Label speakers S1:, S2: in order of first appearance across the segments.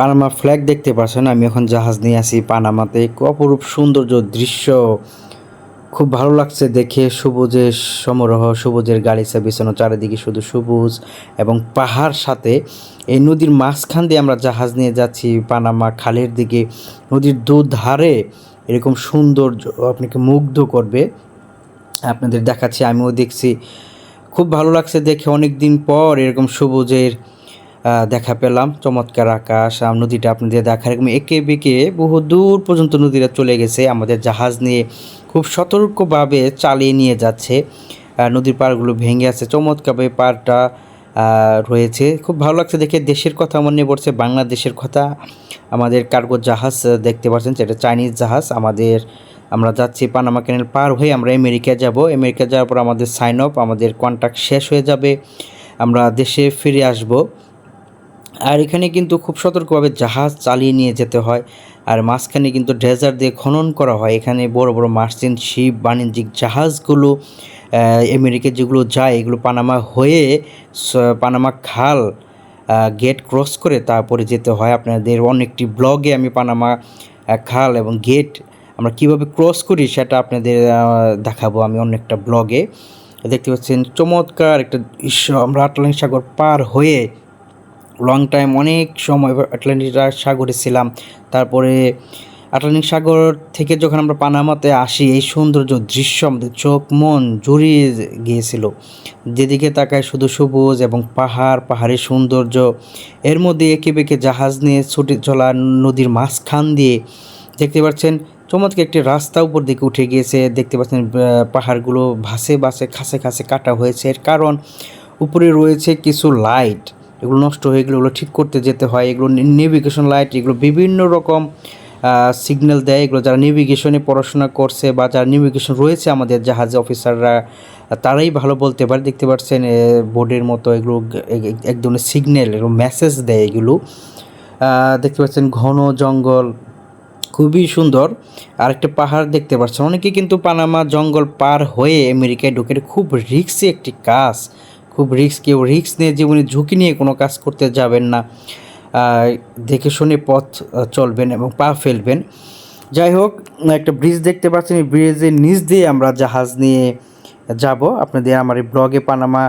S1: Panama flag দেখতে পাচ্ছেন, আমি এখন জাহাজ নিয়ে আসি পানামাতে। অপরূপ সৌন্দর্য দৃশ্য। খুব ভালো লাগছে দেখে, সবুজের সমারোহ, সবুজের গাড়ি গালিচা বিছানো চারিদিকে শুধু সবুজ এবং পাহাড় সাথে। এই নদীর মাঝখান দিয়ে আমরা জাহাজ নিয়ে যাচ্ছি পানামা খালের দিকে। নদীর দুধারে এরকম সৌন্দর্য আপনাকে মুগ্ধ করবে। আপনাদের দেখাচ্ছি, আমিও দেখছি। খুব ভালো লাগছে দেখে অনেক দিন পর এরকম সবুজের দেখা পেলাম। চমৎকার আকাশ নদীটা আপনাদের দেখার এরকম এঁকে বেঁকে বহু দূর পর্যন্ত নদীটা চলে গেছে। আমাদের জাহাজ নিয়ে খুব সতর্কভাবে চালিয়ে নিয়ে যাচ্ছে। নদীর পাড়গুলো ভেঙে আছে। চমৎকারভাবে পাড়টা রয়েছে। খুব ভালো লাগছে দেখে। দেশের কথা মনে পড়ছে, বাংলাদেশের কথা। আমাদের কার্গো জাহাজ দেখতে পাচ্ছেন যেটা চাইনিজ জাহাজ। আমাদের, আমরা যাচ্ছি পানামা ক্যানেল পার হয়ে আমরা আমেরিকা যাব। আমেরিকা যাওয়ার পর আমাদের সাইন অফ আমাদের কন্ট্রাক্ট শেষ হয়ে যাবে। আমরা দেশে ফিরে আসব। আর এখানে কিন্তু খুব সতর্কভাবে জাহাজ চালিয়ে নিয়ে যেতে হয়। আর মাঝখানে কিন্তু ড্রেজার দিয়ে খনন করা হয়। এখানে বড় বড় মার্চেন্ট শিপ, বাণিজ্যিক জাহাজগুলো আমেরিকা যেগুলো যায়, এগুলো পানামা হয়ে পানামা খাল গেট ক্রস করে তারপরে যেতে হয়। আপনাদের অনেকটি ব্লগে আমি পানামা খাল এবং গেট আমরা কীভাবে ক্রস করি সেটা আপনাদের দেখাবো আমি অনেকটা ব্লগে। দেখতে পাচ্ছেন, চমৎকার একটা আমরা আটলান্টিক সাগর পার হয়ে লং টাইম অনেক সময় আটলান্টিক সাগরে ছিলাম। তারপরে আটলান্টিক সাগর থেকে যখন আমরা পানামাতে আসি, এই সৌন্দর্য দৃশ্য আমাদের চোখ, মন জুড়িয়ে গিয়েছিল। যেদিকে তাকায় শুধু সবুজ এবং পাহাড়, পাহাড়ের সৌন্দর্য। এর মধ্যে একে বেঁকে জাহাজ নিয়ে ছুটে চলা নদীর মাঝখান দিয়ে দেখতে পাচ্ছেন, চমৎকার একটি রাস্তা উপর দিকে উঠে গিয়েছে। দেখতে পাচ্ছেন পাহাড়গুলো ভাসে ভাসে, খাসে খাসে কাটা হয়েছে। এর কারণ, উপরে রয়েছে কিছু লাইট এগুলো নষ্ট হয়ে গেলে ওগুলো ঠিক করতে যেতে হয়। এগুলো নেভিগেশন লাইট এগুলো বিভিন্ন রকম সিগন্যাল দেয়। এগুলো যারা নেভিগেশনে পড়াশোনা করছে বা যারা নেভিগেশন রয়েছে আমাদের জাহাজে অফিসাররা তারাই ভালো বলতে পারে। দেখতে পাচ্ছেন বোর্ডের মতো এগুলো এক- ধরনের সিগন্যাল এগুলো মেসেজ দেয় এগুলো। দেখতে পাচ্ছেন ঘন জঙ্গল, খুবই সুন্দর। আরেকটা পাহাড় দেখতে পাচ্ছেন। অনেকে কিন্তু পানামা জঙ্গল পার হয়ে আমেরিকায় ঢুকে খুব রিস্কি একটি কাজ। খুব রিস্ক, কেউ রিস্ক নিয়ে জীবনে ঝুঁকি নিয়ে কোনো কাজ করতে যাবেন না। দেখে শুনে পথ চলবেন এবং পা ফেলবেন। যাই হোক, একটা ব্রিজ দেখতে পাচ্ছেন। এই ব্রিজের নিচ দিয়ে আমরা জাহাজ নিয়ে যাব। আপনাদের আমার এই ব্লগে পানামা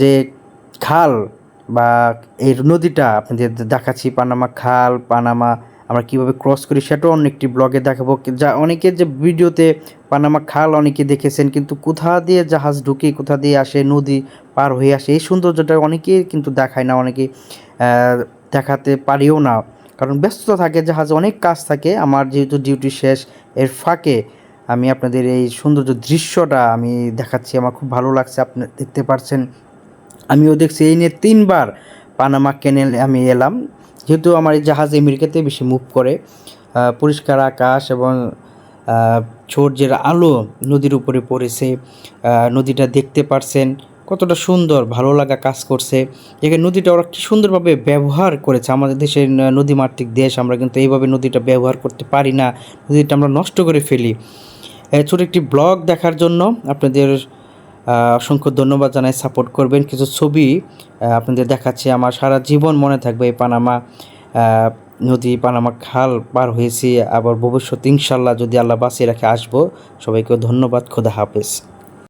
S1: যে খাল বা এই নদীটা আপনাদের দেখাচ্ছি। পানামা খাল পানামা আমরা কীভাবে ক্রস করি সেটাও অন্য একটি ব্লগে দেখাবো। যা অনেকে যে ভিডিওতে পানামা খাল অনেকে দেখেছেন, কিন্তু কোথা দিয়ে জাহাজ ঢুকে, কোথা দিয়ে আসে, নদী পার হয়ে আসে, এই সৌন্দর্যটা অনেকেই কিন্তু দেখায় না, অনেকে দেখাতে পারিও না। কারণ ব্যস্ততা থাকে, জাহাজে অনেক কাজ থাকে। আমার যেহেতু ডিউটি শেষ, এর ফাঁকে আমি আপনাদের এই সৌন্দর্য দৃশ্যটা আমি দেখাচ্ছি, আমার খুব ভালো লাগছে, আপনি দেখতে পারছেন। আমিও দেখছি, এই নিয়ে তিনবার পানামা ক্যানেল আমি এলাম। যেহেতু আমার এই জাহাজ আমেরিকাতে বেশি মুভ করে পরিষ্কার আকাশ এবং সূর্যের আলো নদীর উপরে পড়েছে নদীটা দেখতে পারছেন কতটা সুন্দর, ভালো লাগা কাজ করছে। এখানে নদীটা ওরা কি সুন্দরভাবে ব্যবহার করেছে। আমাদের দেশের নদীমাতৃক দেশ, আমরা কিন্তু এইভাবে নদীটা ব্যবহার করতে পারি না। নদীটা আমরা নষ্ট করে ফেলি। ছোটো একটি ব্লগ দেখার জন্য আপনাদের অসংখ্য ধন্যবাদ জানাই সাপোর্ট করবেন। কিছু ছবি আপনাদের দেখাচ্ছি। আমার সারা জীবন মনে থাকবে এই পানামা নদী, পানামা খাল পার হয়েছি। আবার ভবিষ্যৎ ইনশাল্লাহ যদি আল্লাহ বাঁচিয়ে রাখে আসব, সবাইকে ধন্যবাদ, খোদা হাফেজ।